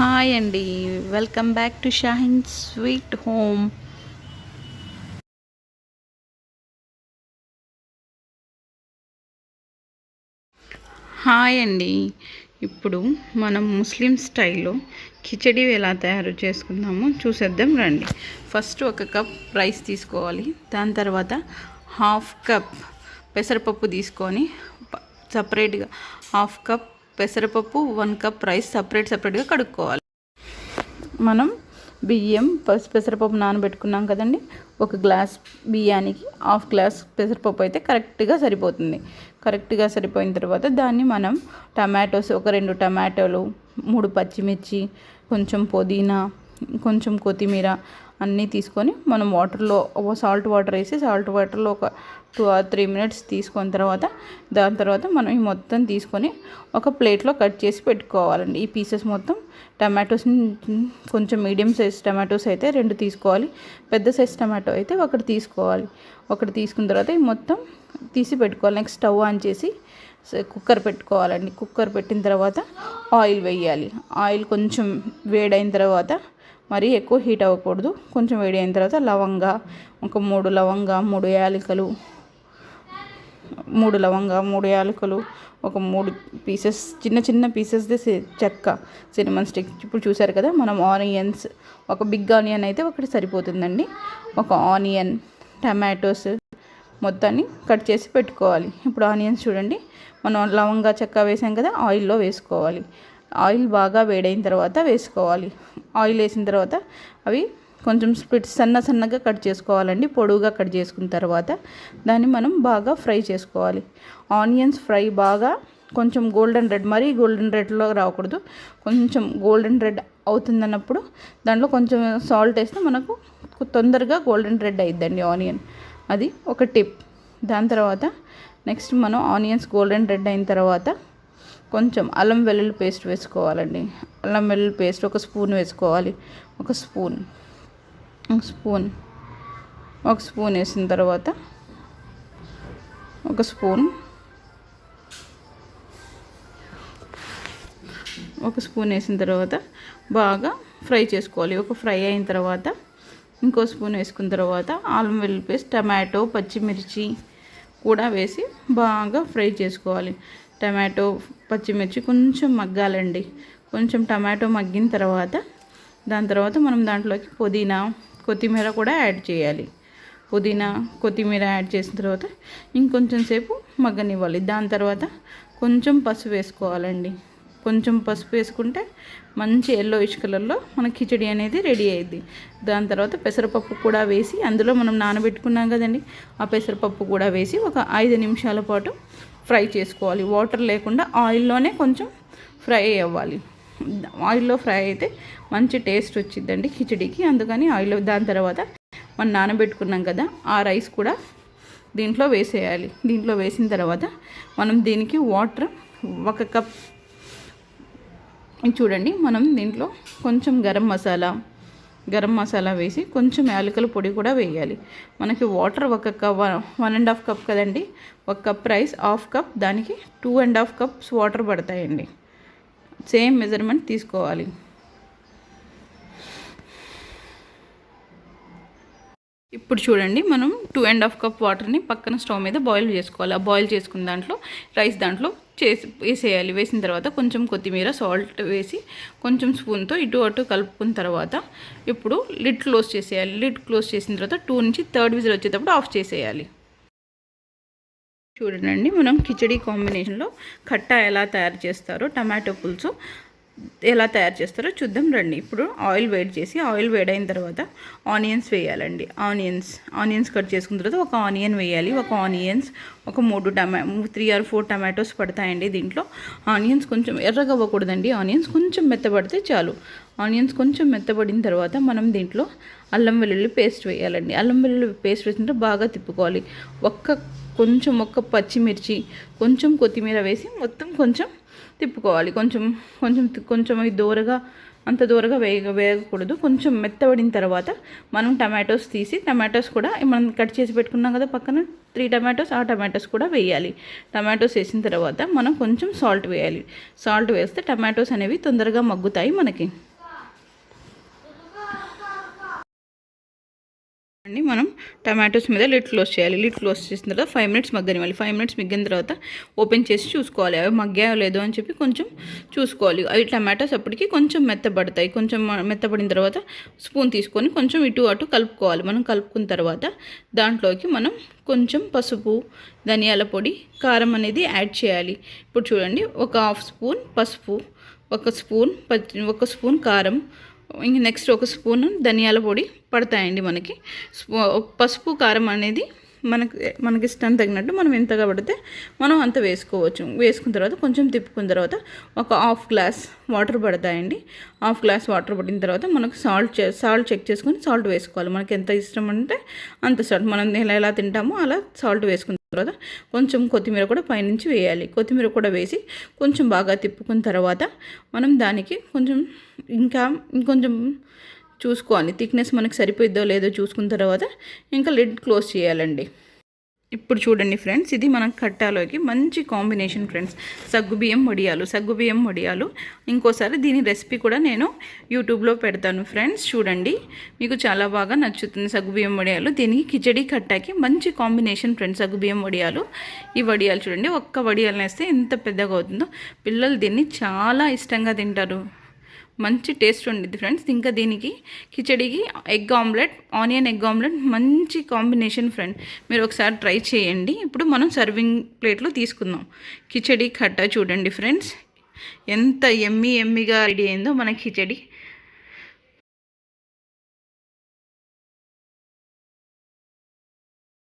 Hi అండి. Welcome back to Shahin sweet home hi అండి. ఇప్పుడు మనం ముస్లిం స్టైల్లో కిచడీ ఎలా తయారు చేసుకుందామో చూసేద్దాం రండి. ఫస్ట్ ఒక కప్ రైస్ తీసుకోవాలి. దాని తర్వాత హాఫ్ కప్ పెసరపప్పు తీసుకొని సపరేట్గా హాఫ్ కప్ పెసరపప్పు వన్ కప్ రైస్ సపరేట్ సపరేట్గా కడుక్కోవాలి. మనం బియ్యం పెసరపప్పు నానబెట్టుకున్నాం కదండి. ఒక గ్లాస్ బియ్యానికి హాఫ్ గ్లాస్ పెసరపప్పు అయితే కరెక్ట్గా సరిపోతుంది. కరెక్ట్గా సరిపోయిన తర్వాత దాన్ని మనం టమాటోస్ ఒక రెండు టమాటోలు మూడు పచ్చిమిర్చి కొంచెం పుదీనా కొంచెం కొత్తిమీర అన్నీ తీసుకొని మనం వాటర్లో సాల్ట్ వాటర్ వేసి సాల్ట్ వాటర్లో ఒక టూ ఆర్ త్రీ మినిట్స్ తీసుకున్న తర్వాత దాని తర్వాత మనం ఈ మొత్తం తీసుకొని ఒక ప్లేట్లో కట్ చేసి పెట్టుకోవాలండి. ఈ పీసెస్ మొత్తం టమాటోస్ కొంచెం మీడియం సైజ్ టమాటోస్ అయితే రెండు తీసుకోవాలి. పెద్ద సైజ్ టమాటో అయితే ఒకటి తీసుకోవాలి. ఒకటి తీసుకున్న తర్వాత ఈ మొత్తం తీసి పెట్టుకోవాలి. నెక్స్ట్ స్టవ్ ఆన్ చేసి కుక్కర్ పెట్టుకోవాలండి. కుక్కర్ పెట్టిన తర్వాత ఆయిల్ వేయాలి. ఆయిల్ కొంచెం వేడైన తర్వాత మరీ ఎక్కువ హీట్ అవ్వకూడదు. కొంచెం వేడి అయిన తర్వాత లవంగ ఒక మూడు లవంగ మూడు యాలకులు మూడు లవంగ మూడు యాలకులు ఒక మూడు పీసెస్ చిన్న చిన్న పీసెస్ చెక్క సినిమన్ స్టిక్. ఇప్పుడు చూసారు కదా మనం ఆనియన్స్ ఒక బిగ్ ఆనియన్ అయితే ఒకటి సరిపోతుందండి. ఒక ఆనియన్ టమాటోస్ మొత్తాన్ని కట్ చేసి పెట్టుకోవాలి. ఇప్పుడు ఆనియన్స్ చూడండి మనం లవంగా చెక్క వేసాం కదా ఆయిల్లో వేసుకోవాలి. ఆయిల్ బాగా వేడైన తర్వాత వేసుకోవాలి. ఆయిల్ వేసిన తర్వాత అవి కొంచెం స్ప్లిట్ సన్న సన్నగా కట్ చేసుకోవాలండి. పొడువుగా కట్ చేసుకున్న తర్వాత దాన్ని మనం బాగా ఫ్రై చేసుకోవాలి. ఆనియన్స్ ఫ్రై బాగా కొంచెం గోల్డెన్ రెడ్ మరీ గోల్డెన్ రెడ్లో రాకూడదు. కొంచెం గోల్డెన్ రెడ్ అవుతుందన్నప్పుడు దాంట్లో కొంచెం సాల్ట్ వేస్తే మనకు తొందరగా గోల్డెన్ రెడ్ అయిద్దండి ఆనియన్. అది ఒక టిప్. దాని తర్వాత నెక్స్ట్ మనం ఆనియన్స్ గోల్డెన్ రెడ్ అయిన తర్వాత కొంచెం అల్లం వెల్లుల్లి పేస్ట్ వేసుకోవాలండి. అల్లం వెల్లుల్లి పేస్ట్ ఒక స్పూన్ వేసుకోవాలి. ఒక స్పూన్. ఒక స్పూన్. ఒక స్పూన్ వేసిన తర్వాత ఒక స్పూన్. ఒక స్పూన్ వేసిన తర్వాత బాగా ఫ్రై చేసుకోవాలి. ఒక ఫ్రై అయిన తర్వాత ఇంకో స్పూన్ వేసుకున్న తర్వాత అల్లం వెల్లుల్లి పేస్ట్ టమాటో పచ్చిమిర్చి కూడా వేసి బాగా ఫ్రై చేసుకోవాలి. టమాటో పచ్చిమిర్చి కొంచెం మగ్గాలండి. కొంచెం టమాటో మగ్గిన తర్వాత దాని తర్వాత మనం దాంట్లోకి పుదీనా కొత్తిమీర కూడా యాడ్ చేయాలి. పుదీనా కొత్తిమీర యాడ్ చేసిన తర్వాత ఇంకొంచెం సేపు మగ్గనివ్వాలి. దాని తర్వాత కొంచెం పసుపు వేసుకోవాలండి. కొంచెం పసుపు వేసుకుంటే మంచి ఎల్లోయిష్ కలర్లో మన కిచడి అనేది రెడీ అయ్యింది దాని తర్వాత పెసరపప్పు కూడా వేసి అందులో మనం నానబెట్టుకున్నాం కదండి ఆ పెసరపప్పు కూడా వేసి ఒక ఐదు నిమిషాల పాటు ఫ్రై చేసుకోవాలి. వాటర్ లేకుండా ఆయిల్లోనే కొంచెం ఫ్రై అవ్వాలి. ఆయిల్లో ఫ్రై అయితే మంచి టేస్ట్ వచ్చిందండి కిచడీకి. అందుకని ఆయిల్ దాని తర్వాత మనం నానబెట్టుకున్నాం కదా ఆ రైస్ కూడా దీంట్లో వేసేయాలి. దీంట్లో వేసిన తర్వాత మనం దీనికి వాటర్ ఒక కప్. చూడండి మనం దీంట్లో కొంచెం గరం మసాలా గరం మసాలా వేసి కొంచెం యాలకుల పొడి కూడా వేయాలి. మనకి వాటర్ ఒక cup one and half cup కదండి. ఒక కప్ రైస్ హాఫ్ కప్ దానికి two and half cups water పడతాయండి. సేమ్ మెజర్మెంట్ తీసుకోవాలి. ఇప్పుడు చూడండి మనం టూ అండ్ హాఫ్ కప్ వాటర్ని పక్కన స్టవ్ మీద బాయిల్ చేసుకోవాలి. ఆ బాయిల్ చేసుకున్న దాంట్లో రైస్ దాంట్లో చేసి వేసేయాలి. వేసిన తర్వాత కొంచెం కొత్తిమీర సాల్ట్ వేసి కొంచెం స్పూన్తో ఇటు అటు కలుపుకున్న తర్వాత ఇప్పుడు లిడ్ క్లోజ్ చేసేయాలి. లిడ్ క్లోజ్ చేసిన తర్వాత టూ నుంచి థర్డ్ విజిల్ వచ్చేటప్పుడు ఆఫ్ చేసేయాలి. చూడండి మనం కిచడీ కాంబినేషన్లో కట్ట ఎలా తయారు చేస్తారో టమాటో పులుసు. ఎలా తయారు చేస్తారో చూద్దాం రండి. ఇప్పుడు ఆయిల్ వేడి చేసి ఆయిల్ వేడైన తర్వాత ఆనియన్స్ వేయాలండి. ఆనియన్స్ ఆనియన్స్ కట్ చేసుకున్న తర్వాత ఒక ఆనియన్ వేయాలి. ఒక ఆనియన్స్ ఒక మూడు tomato three or four tomatoes పడతాయండి దీంట్లో. ఆనియన్స్ కొంచెం ఎర్రగా అవ్వకూడదండి. ఆనియన్స్ కొంచెం మెత్తబడితే చాలు. ఆనియన్స్ కొంచెం మెత్తబడిన తర్వాత మనం దీంట్లో అల్లం వెల్లుల్లి పేస్ట్ వేయాలండి. అల్లం వెల్లుల్లి పేస్ట్ వేసినట్టు బాగా తిప్పుకోవాలి. ఒక్క కొంచెం ఒక్క పచ్చిమిర్చి కొంచెం కొత్తిమీర వేసి మొత్తం కొంచెం తిప్పుకోవాలి. కొంచెం కొంచెం కొంచెం అవి దూరగా అంత దూరగా వేగ వేయకూడదు కొంచెం మెత్తబడిన తర్వాత మనం టమాటోస్ తీసి టమాటోస్ కూడా మనం కట్ చేసి పెట్టుకున్నాం కదా పక్కన త్రీ టమాటోస్ ఆ టమాటోస్ కూడా వేయాలి. టమాటోస్ వేసిన తర్వాత మనం కొంచెం సాల్ట్ వేయాలి. సాల్ట్ వేస్తే టమాటోస్ అనేవి తొందరగా మగ్గుతాయి మనకి. అండి. మనం టమాటోస్ మీద లిడ్ క్లోజ్ చేయాలి. లిడ్ క్లోజ్ చేసిన తర్వాత ఫైవ్ మినిట్స్ మగ్గనివ్వాలి. ఫైవ్ మినిట్స్ మగ్గిన తర్వాత ఓపెన్ చేసి చూసుకోవాలి. అవి మగ్గాయో లేదో అని చెప్పి కొంచెం చూసుకోవాలి. అవి టమాటోస్ అప్పటికి కొంచెం మెత్తబడతాయి. కొంచెం మెత్తబడిన తర్వాత స్పూన్ తీసుకొని కొంచెం ఇటు అటు కలుపుకోవాలి. మనం కలుపుకున్న తర్వాత దాంట్లోకి మనం కొంచెం పసుపు ధనియాల పొడి కారం అనేది యాడ్ చేయాలి. ఇప్పుడు చూడండి. ఒక హాఫ్ స్పూన్ పసుపు ఒక స్పూన్ పచ్చి ఒక స్పూన్ కారం ఇంక నెక్స్ట్ ఒక స్పూన్ ధనియాల పొడి పడతాయండి మనకి. పసుపు కారం అనేది మనకి మనకి ఇష్టం తగినట్టు మనం ఎంతగా పడితే మనం అంత వేసుకోవచ్చు. వేసుకున్న తర్వాత కొంచెం తిప్పుకున్న తర్వాత ఒక హాఫ్ గ్లాస్ వాటర్ పడతాయండి. హాఫ్ గ్లాస్ వాటర్ పడిన తర్వాత మనకు సాల్ట్ చే సాల్ట్ చెక్ చేసుకొని సాల్ట్ వేసుకోవాలి. మనకి ఎంత ఇష్టం అంటే అంత సాల్ట్ మనం ఎలా ఎలా తింటామో అలా సాల్ట్ వేసుకుంటాం తర్వాత కొంచెం కొత్తిమీర కూడా పైనుంచి వేయాలి. కొత్తిమీర కూడా వేసి కొంచెం బాగా తిప్పుకున్న తర్వాత మనం దానికి కొంచెం ఇంకా ఇంకొంచెం చూసుకోవాలి. థిక్నెస్ మనకి సరిపోయిద్దో లేదో చూసుకున్న తర్వాత ఇంకా లిడ్ క్లోజ్ చేయాలండి. ఇప్పుడు చూడండి ఫ్రెండ్స్ ఇది మన కట్టాలోకి మంచి కాంబినేషన్ ఫ్రెండ్స్. సగ్గుబియ్యం వడియాలు సగ్గుబియ్యం వడియాలు. ఇంకోసారి దీని రెసిపీ కూడా నేను యూట్యూబ్లో పెడతాను ఫ్రెండ్స్ చూడండి. మీకు చాలా బాగా నచ్చుతుంది సగ్గుబియ్యం వడియాలు. దీనికి కిచడి కట్టాకి మంచి కాంబినేషన్ ఫ్రెండ్స్ సగ్గుబియ్యం వడియాలు. ఈ వడియాలు చూడండి ఒక్క వడియాలు వేస్తే ఎంత పెద్దగా అవుతుందో. పిల్లలు దీన్ని చాలా ఇష్టంగా తింటారు. మంచి టేస్ట్ ఉండిద్ది ఫ్రెండ్స్. ఇంకా దీనికి కిచడికి egg omelette onion egg omelette మంచి కాంబినేషన్ ఫ్రెండ్. మీరు ఒకసారి ట్రై చేయండి. ఇప్పుడు మనం సర్వింగ్ ప్లేట్లో తీసుకుందాం. కిచడి కట్ట చూడండి ఫ్రెండ్స్. ఎంత ఎమ్మి ఎమ్మిగా రెడీ అయిందో మన కిచడి.